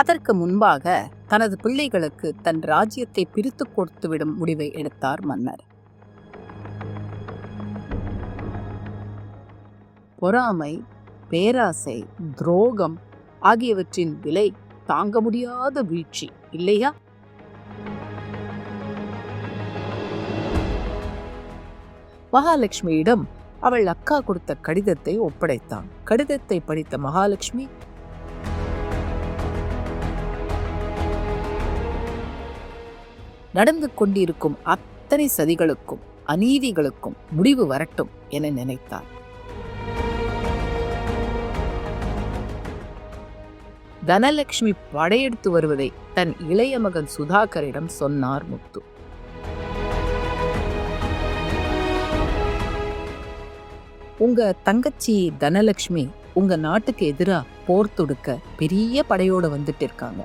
அதற்கு முன்பாக தனது பிள்ளைகளுக்கு தன் ராஜ்யத்தை பிரித்து கொடுத்துவிடும் முடிவை எடுத்தார் மன்னர். பொறாமை பேராசை துரோகம் ஆகியவற்றின் விலை தாங்க முடியாத வீழ்ச்சி இல்லையா? மகாலட்சுமியிடம் அவள் அக்கா கொடுத்த கடிதத்தை ஒப்படைத்தான். கடிதத்தை படித்த மகாலட்சுமி நடந்து கொண்டிருக்கும் அத்தனை சதிகளுக்கும் அநீதிகளுக்கும் முடிவு வரட்டும் என நினைத்தார். தனலட்சுமி படையெடுத்து வருவதை தன் இளைய மகன் சுதாகரிடம் சொன்னார் முத்து. உங்க தங்கச்சி தனலட்சுமி உங்க நாட்டுக்கு எதிராக போர் தொடுக்க பெரிய படையோட வந்துட்டு இருக்காங்க.